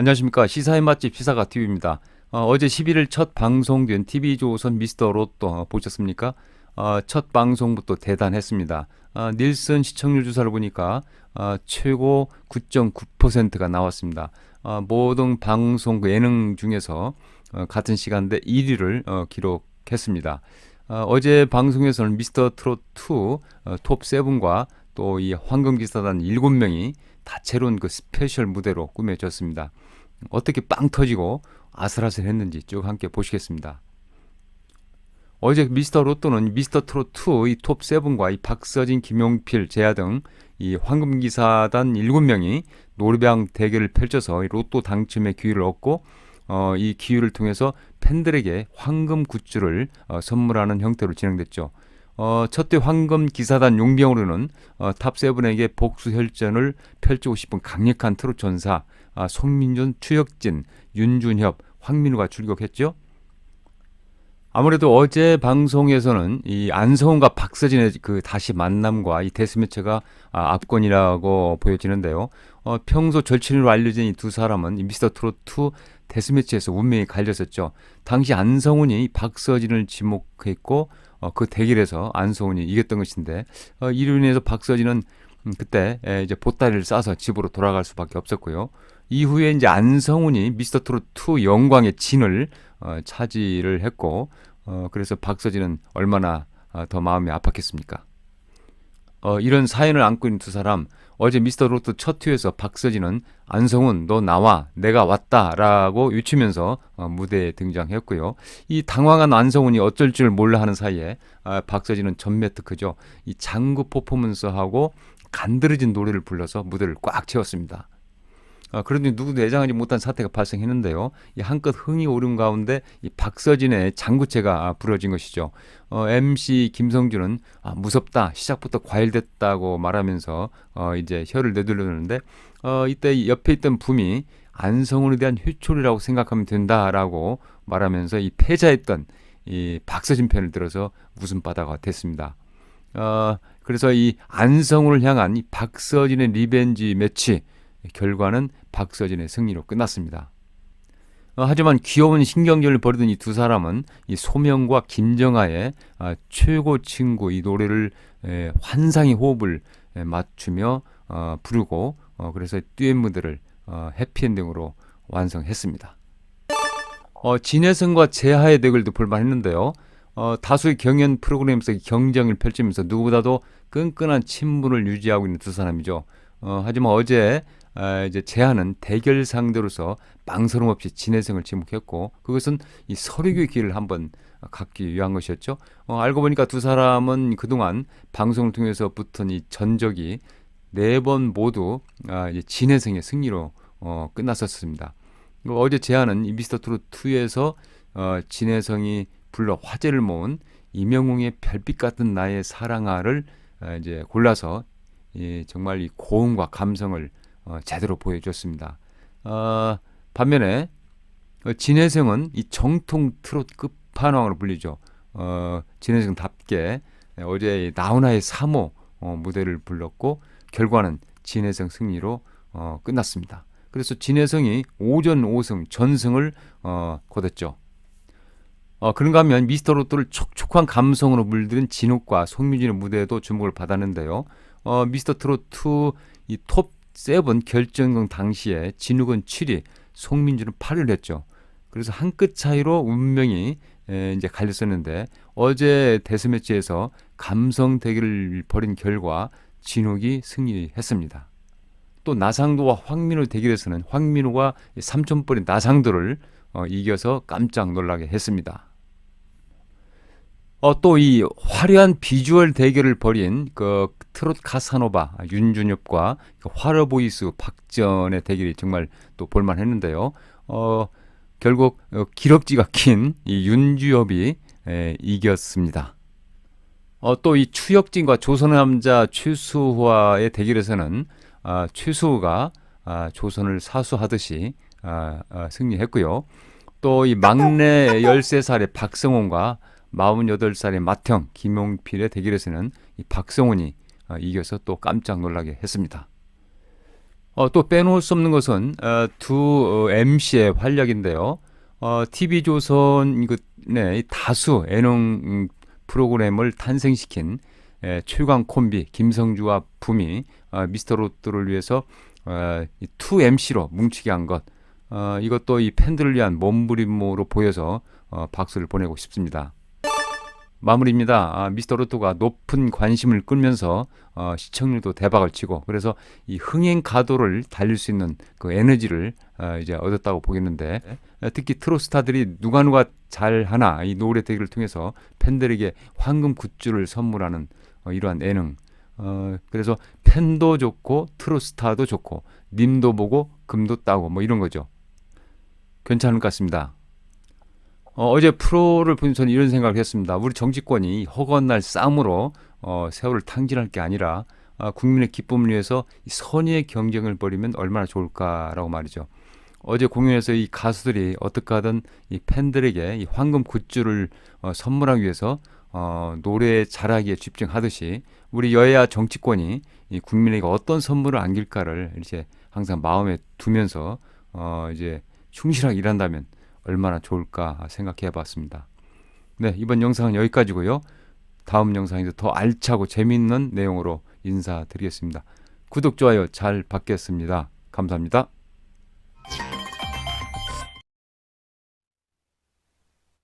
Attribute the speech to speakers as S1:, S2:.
S1: 안녕하십니까 시사의 맛집 시사가 TV입니다. 어, 제 11일 첫 방송된 TV조선 미스터 로또 어, 보셨습니까? 어, 첫 방송부터 대단했습니다. 어, 닐슨 시청률 조사를 보니까 어, 최고 9.9%가 나왔습니다. 어, 모든 방송 그 예능 중에서 어, 같은 시간대 1위를 어, 기록했습니다. 어, 어제 방송에서는 미스터 트롯 2 어, 톱 7과 또 이 황금기사단 7명이 다채로운 그 스페셜 무대로 꾸며졌습니다. 어떻게 빵 터지고 아슬아슬했는지 쭉 함께 보시겠습니다. 어제 미스터 로또는 미스터 트롯 2이톱 7과 이 박서진, 김용필, 재하 등 이 황금기사단 7명이 노래방 대결을 펼쳐서 이 로또 당첨의 기회를 얻고 어, 이 기회를 통해서 팬들에게 황금 굿즈를 어, 선물하는 형태로 진행됐죠. 어, 첫째 황금 기사단 용병으로는 어, 탑세븐에게 복수 혈전을 펼치고 싶은 강력한 트롯 전사 아, 송민준, 추혁진, 윤준협, 황민우가 출격했죠. 아무래도 어제 방송에서는 이 안성훈과 박서진의 그 다시 만남과 이 데스매치가 아, 압권이라고 보여지는데요. 어, 평소 절친으로 알려진 이 두 사람은 이 미스터 트롯 2 데스매치에서 운명이 갈렸었죠. 당시 안성훈이 박서진을 지목했고 어, 그 대결에서 안성훈이 이겼던 것인데 어, 이로 인해서 박서진은 음, 그때 에, 이제 보따리를 싸서 집으로 돌아갈 수밖에 없었고요. 이후에 이제 안성훈이 미스터 트롯 2 영광의 진을 어, 차지를 했고 어, 그래서 박서진은 얼마나 어, 더 마음이 아팠겠습니까? 어, 이런 사연을 안고 있는 두 사람 어제 미스터 로또 첫 회에서 박서진은 안성훈 너 나와 내가 왔다라고 외치면서 어, 무대에 등장했고요. 이 당황한 안성훈이 어쩔 줄 몰라 하는 사이에 아, 박서진은 전매 특크죠. 이 장구 퍼포먼스하고 간드러진 노래를 불러서 무대를 꽉 채웠습니다. 아, 그런데 누구도 예상하지 못한 사태가 발생했는데요. 이 한껏 흥이 오른 가운데 이 박서진의 장구채가 아, 부러진 것이죠. 어, MC 김성준은 아, 무섭다. 시작부터 과일됐다고 말하면서 어, 이제 혀를 내둘렀는데 어, 이때 옆에 있던 붐이 안성훈에 대한 회초리라고 생각하면 된다라고 말하면서 이 패자했던 이 박서진 편을 들어서 웃음바다가 됐습니다. 어, 그래서 이 안성훈을 향한 이 박서진의 리벤지 매치 결과는 박서진의 승리로 끝났습니다. 어, 하지만 귀여운 신경전을 벌이던 이 두 사람은 이 소명과 김정아의 아, 최고 친구 이 노래를 에, 환상의 호흡을 에, 맞추며 어, 부르고 어, 그래서 듀엣 무대를 어, 해피엔딩으로 완성했습니다. 어, 진혜성과 재하의 대결도 볼만했는데요. 어, 다수의 경연 프로그램에서 경쟁을 펼치면서 누구보다도 끈끈한 친분을 유지하고 있는 두 사람이죠. 어, 하지만 어제 아, 이제 제안은 대결 상대로서 망설임 없이 진해성을 지목했고 그것은 이 서류교의 기회를 한번 갖기 위한 것이었죠. 어, 알고 보니까 두 사람은 그동안 방송을 통해서 붙은 이 전적이 네 번 모두 아, 이제 진해성의 승리로 어, 끝났었습니다. 어제 제안은 이 미스터 트롯 2에서 어, 진해성이 불러 화제를 모은 이명웅의 별빛 같은 나의 사랑아를 아, 이제 골라서 이 정말 이 고음과 감성을 어, 제대로 보여줬습니다. 어, 반면에 어, 진혜성은 이 정통 트롯 끝판왕으로 불리죠. 어, 진혜성답게 어제 나훈아의 3호 어, 무대를 불렀고 결과는 진혜성 승리로 어, 끝났습니다. 그래서 진혜성이 5전 5승 전승을 어, 거뒀죠. 어, 그런가 하면 미스터 로또를 촉촉한 감성으로 물들인 진욱과 송민진의 무대에도 주목을 받았는데요. 어, 미스터 트롯 2 이 톱 세븐 결정전 당시에 진욱은 7위, 송민주는 8위를 했죠. 그래서 한 끗 차이로 운명이 에, 이제 갈렸었는데 어제 데스매치에서 감성 대결을 벌인 결과 진욱이 승리했습니다. 또 나상도와 황민우 대결에서는 황민우가 3촌벌인 나상도를 어, 이겨서 깜짝 놀라게 했습니다. 어, 또 이 화려한 비주얼 대결을 벌인 그 트롯 카사노바 윤준엽과 그 화려 보이스 박전의 대결이 정말 또 볼만했는데요. 어, 결국 어, 기럭지가 긴이 윤주엽이 에, 이겼습니다. 어, 또 이 추혁진과 조선의 남자 최수호와의 대결에서는 아, 최수호가 아, 조선을 사수하듯이 아, 아, 승리했고요. 또 이 막내 13살의 박성원과 48살의 맏형 김용필의 대결에서는 이 박성훈이 어, 이겨서 또 깜짝 놀라게 했습니다. 어, 또 빼놓을 수 없는 것은 어, 두 어, MC의 활약인데요. 어, TV조선 그, 네, 이 다수 예능 음, 프로그램을 탄생시킨 에, 최강 콤비 김성주와 부미 어, 미스터 로또를 위해서 어, 이투 MC로 뭉치게 한 것. 어, 이것도 이 팬들을 위한 몸부림으로 보여서 어, 박수를 보내고 싶습니다. 마무리입니다. 아, 미스터 로또가 높은 관심을 끌면서 어, 시청률도 대박을 치고 그래서 이 흥행 가도를 달릴 수 있는 그 에너지를 어, 이제 얻었다고 보겠는데 어, 특히 트로스타들이 누가 누가 잘 하나 이 노래 대결을 통해서 팬들에게 황금 굿즈를 선물하는 어, 이러한 예능. 어, 그래서 팬도 좋고 트로스타도 좋고 님도 보고 금도 따고 뭐 이런 거죠. 괜찮을 것 같습니다. 어, 어제 프로를 보면서 저는 이런 생각을 했습니다. 우리 정치권이 허구한 날 싸움으로 어, 세월을 탕진할 게 아니라 어, 국민의 기쁨을 위해서 이 선의의 경쟁을 벌이면 얼마나 좋을까라고 말이죠. 어제 공연에서 이 가수들이 어떻게 하든 이 팬들에게 이 황금 굿즈를 어, 선물하기 위해서 어, 노래 잘하기에 집중하듯이 우리 여야 정치권이 이 국민에게 어떤 선물을 안길까를 이제 항상 마음에 두면서 어, 이제 충실하게 일한다면 얼마나 좋을까 생각해 봤습니다. 네, 이번 영상은 여기까지고요. 다음 영상에서 더 알차고 재미있는 내용으로 인사드리겠습니다. 구독, 좋아요 잘 받겠습니다. 감사합니다.